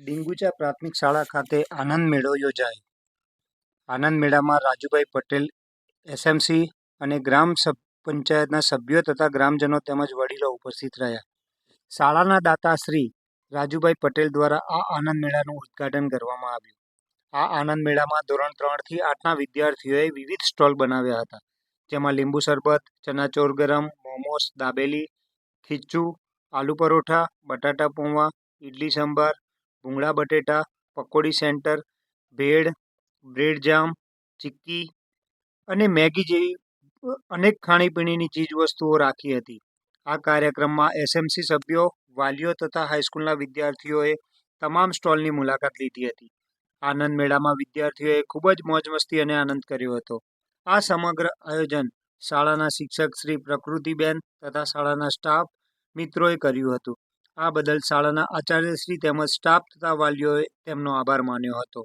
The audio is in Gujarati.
ડીંગુચા પ્રાથમિક શાળા ખાતે આનંદ મેળો યોજાયો. આનંદ મેળામાં રાજુભાઈ પટેલ, એસએમસી અને ગ્રામ પંચાયતના સભ્યો તથા ગ્રામજનો તેમજ વડીલો ઉપસ્થિત રહ્યા. શાળાના દાતા શ્રી રાજુભાઈ પટેલ દ્વારા આ આનંદ મેળાનું ઉદ્ઘાટન કરવામાં આવ્યું. આ આનંદ મેળામાં ધોરણ ત્રણથી આઠના વિદ્યાર્થીઓએ વિવિધ સ્ટોલ બનાવ્યા હતા. જેમાં લીંબુ શરબત, ચનાચોર ગરમ મોમોસ દાબેલી, ખીચું, આલુ પરોઠા, બટાટા પૌવા ઇડલી સંભાર ભૂંગળા બટેટા, પકોડી સેન્ટર, ભેળ, બ્રેડ જામ, ચીક્કી અને મેગી જેવી અનેક ખાણીપીણીની ચીજવસ્તુઓ રાખી હતી. આ કાર્યક્રમમાં એસએમસી સભ્યો, વાલીઓ તથા હાઈસ્કૂલના વિદ્યાર્થીઓએ તમામ સ્ટોલની મુલાકાત લીધી હતી. આનંદ મેળામાં વિદ્યાર્થીઓએ ખૂબ જ મોજ મસ્તી અને આનંદ કર્યો હતો. આ સમગ્ર આયોજન શાળાના શિક્ષક શ્રી પ્રકૃતિબેન તથા શાળાના સ્ટાફ મિત્રોએ કર્યું હતું. આ બદલ શાળાના આચાર્યશ્રી તેમજ સ્ટાફ તથા વાલીઓએ તેમનો આભાર માન્યો હતો.